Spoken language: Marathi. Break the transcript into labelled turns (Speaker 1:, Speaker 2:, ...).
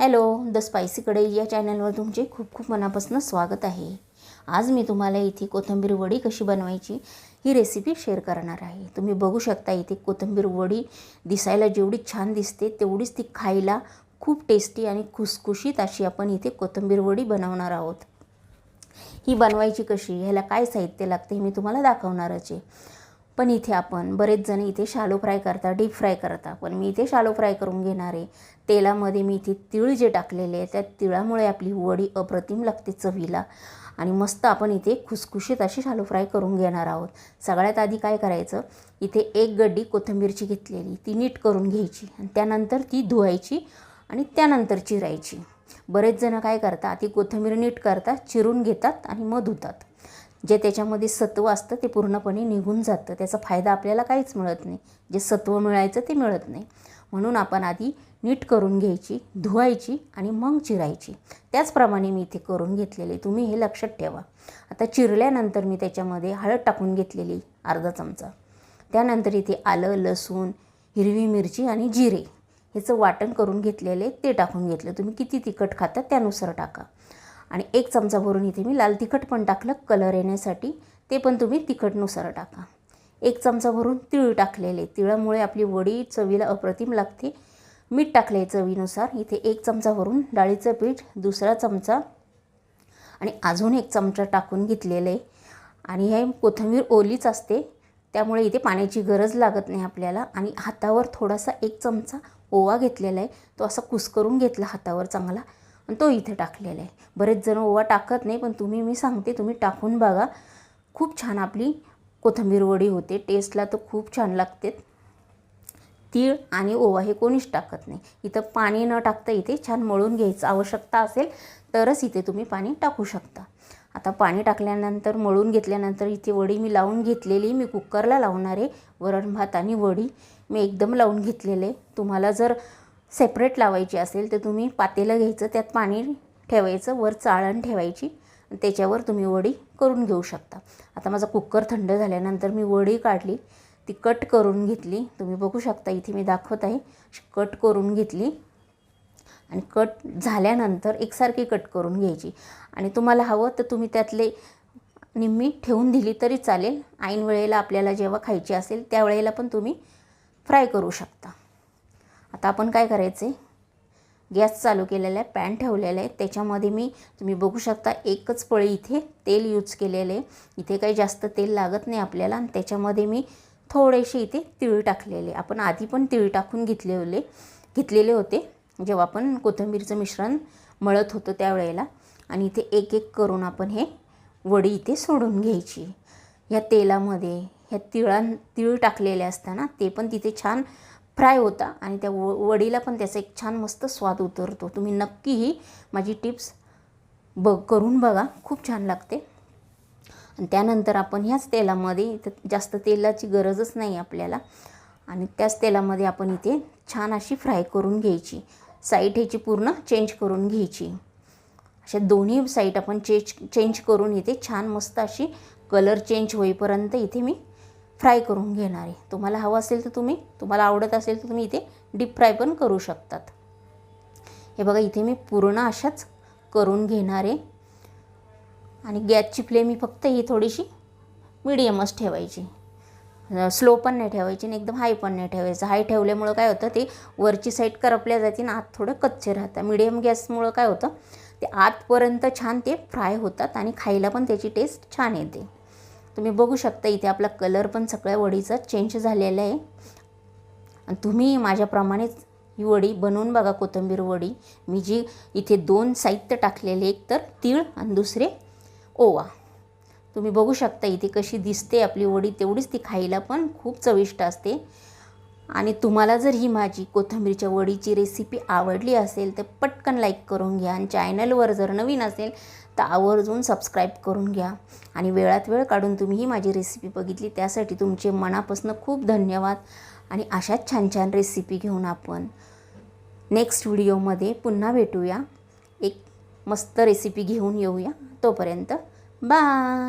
Speaker 1: हॅलो द स्पायसी कढई या चॅनलवर तुमचे खूप खूप मनापासून स्वागत आहे. आज मी तुम्हाला इथे कोथिंबीर वडी कशी बनवायची ही रेसिपी शेअर करणार आहे. तुम्ही बघू शकता इथे कोथिंबीर वडी दिसायला जेवढी छान दिसते तेवढीच ती खायला खूप टेस्टी आणि खुसखुशीत अशी आपण इथे कोथिंबीर वडी बनवणार आहोत. ही बनवायची कशी ह्याला काय साहित्य लागते हे मी तुम्हाला दाखवणारच आहे. पण इथे आपण बरेच जण इथे शालो फ्राय करता डीप फ्राय करता पण मी इथे शालो फ्राय करून घेणार आहे. तेलामध्ये मी इथे तिळ जे टाकलेले आहे त्या तिळामुळे आपली वडी अप्रतिम लागते चवीला. आणि मस्त आपण इथे खुसखुशीत अशी शालो फ्राय करून घेणार आहोत. सगळ्यात आधी काय करायचं? इथे एक गड्डी कोथिंबीरची घेतलेली. ती नीट करून घ्यायची. आणि त्यानंतर ती धुवायची आणि त्यानंतर चिरायची. बरेच जण काय करतात? ती कोथिंबीर नीट करतात चिरून घेतात आणि मग धुतात. जे त्याच्यामध्ये सत्व असतं ते पूर्णपणे निघून जातं. त्याचा फायदा आपल्याला काहीच मिळत नाही. जे सत्व मिळायचं ते मिळत नाही. म्हणून आपण आधी नीट करून घ्यायची धुवायची आणि मग चिरायची. त्याचप्रमाणे मी इथे करून घेतलेले. तुम्ही हे लक्षात ठेवा. आता चिरल्यानंतर मी त्याच्यामध्ये हळद टाकून घेतलेली अर्धा चमचा. त्यानंतर इथे आलं लसूण हिरवी मिरची आणि जिरे. ह्याचं वाटण करून घेतलेले ते टाकून घेतलं. तुम्ही किती तिखट खाता त्यानुसार टाका. आणि एक चमचा भरून इथे मी लाल तिखट पण टाकलं कलर येण्यासाठी. ते पण तुम्ही तिखटनुसार टाका. एक चमचा भरून तीळ टाकलेले. तिळामुळे आपली वडी चवीला अप्रतिम लागते. मीठ टाकले चवीनुसार. इथे एक चमचा भरून डाळीचं पीठ दुसरा चमचा आणि अजून एक चमचा टाकून घेतलेलं. आहे आणि हे कोथिंबीर ओलीच असते. त्यामुळे इथे पाण्याची गरज लागत नाही आपल्याला. आणि हातावर थोडासा एक चमचा ओवा घेतलेला आहे. तो असा कुस्करून घेतला हातावर चांगला. आणि तो इथे टाकलेला आहे. बरेच जण ओवा टाकत नाही पण तुम्ही मी सांगते तुम्ही टाकून बघा. खूप छान आपली कोथिंबीर वडी होते. टेस्टला तर खूप छान लागते. तीळ आणि ओवा हे कोणीच टाकत नाही. इथं पाणी न टाकता इथे छान मळून घ्यायचं आवश्यकता असेल तरच इथे तुम्ही पाणी टाकू शकता. आता पाणी टाकल्यानंतर मळून घेतल्यानंतर इथे वडी मी लावून घेतलेली. मी कुकरला लावणार आहे वरण भात आणि वडी. मी एकदम लावून घेतलेले. तुम्हाला जर सेपरेट लावायची असेल तर तुम्ही पातेलं घ्यायचं त्यात पाणी ठेवायचं वर चाळण ठेवायची. त्याच्यावर तुम्ही वडी करून घेऊ शकता. आता माझा कुकर थंड झाल्यानंतर मी वडी काढली ती कट करून घेतली. तुम्ही बघू शकता इथे मी दाखवत आहे. कट करून घेतली आणि कट झाल्यानंतर एकसारखी कट करून घ्यायची. आणि तुम्हाला हवं तर तुम्ही त्यातले निम्मी ठेवून दिली तरी चालेल. ऐन वेळेला आपल्याला जेव्हा खायची असेल त्यावेळेला पण तुम्ही फ्राय करू शकता. आता आपण काय करायचं? आहे गॅस चालू केलेला आहे पॅन ठेवलेला आहे त्याच्यामध्ये मी तुम्ही बघू शकता एकच पळी इथे तेल यूज केलेलं. आहे इथे काही जास्त तेल लागत नाही आपल्याला आणि त्याच्यामध्ये मी थोडेसे इथे तिळ टाकलेले. आपण आधी पण तिळ टाकून घेतलेले घेतलेले होते. जेव्हा आपण कोथिंबीरचं मिश्रण मळत होतो त्यावेळेला. आणि इथे एक एक करून आपण हे वडी इथे सोडून घ्यायची. ह्या तेलामध्ये ह्या तिळां तिळ टाकलेले असताना ते पण तिथे छान फ्राय होता आणि त्या व वडीला पण त्याचा एक छान मस्त स्वाद उतरतो. तुम्ही नक्की ही माझी टिप्स ब करून बघा. खूप छान लागते. आणि त्यानंतर आपण ह्याच तेलामध्ये इथं जास्त तेलाची गरजच नाही आपल्याला. आणि त्याच तेलामध्ये आपण इथे छान अशी फ्राय करून घ्यायची. साईड ह्याची पूर्ण चेंज करून घ्यायची. अशा दोन्ही साईड आपण चेंज चेंज करून इथे छान मस्त अशी कलर चेंज होईपर्यंत इथे मी फ्राय करून घेणार आहे. तुम्हाला हवं असेल तर तुम्ही तुम्हाला आवडत असेल तर तुम्ही इथे डीप फ्राय पण करू शकतात. हे बघा इथे मी पूर्ण अशाच करून घेणार आहे. आणि गॅसची फ्लेम ही फक्त ही थोडीशी मिडियमच ठेवायची. स्लो पण नाही ठेवायची आणि एकदम हाय पण नाही ठेवायचं. हाय ठेवल्यामुळं काय होतं ते वरची साईड करपल्या जाते आणि आत थोडं कच्चे राहतं मिडियम गॅसमुळं काय होतं ते आतपर्यंत छान ते फ्राय होतात आणि खायला पण त्याची टेस्ट छान येते. तुम्ही बघू शकता इथे आपला कलर पण सगळ्या वडीचा चेंज झालेला आहे. आणि तुम्ही माझ्याप्रमाणेच ही वडी बनवून बघा कोथिंबीर वडी. मी जी इथे दोन साहित्य टाकलेले एक तर तीळ आणि दुसरे ओवा. तुम्ही बघू शकता इथे कशी दिसते आपली वडी तेवढीच ती खायला पण खूप चविष्ट असते. आणि तुम्हाला जर ही माझी कोथिंबीरच्या वडीची रेसिपी आवडली असेल तर पटकन लाईक करून घ्या. आणि चॅनलवर जर नवीन असेल तर आवर्जून सबस्क्राईब करून घ्या. आणि वेळात वेळ काढून तुम्ही ही माझी रेसिपी बघितली त्यासाठी तुमचे मनापासून खूप धन्यवाद. आणि अशाच छान छान रेसिपी घेऊन आपण नेक्स्ट व्हिडिओमध्ये पुन्हा भेटूया. एक मस्त रेसिपी घेऊन येऊया. तोपर्यंत बाय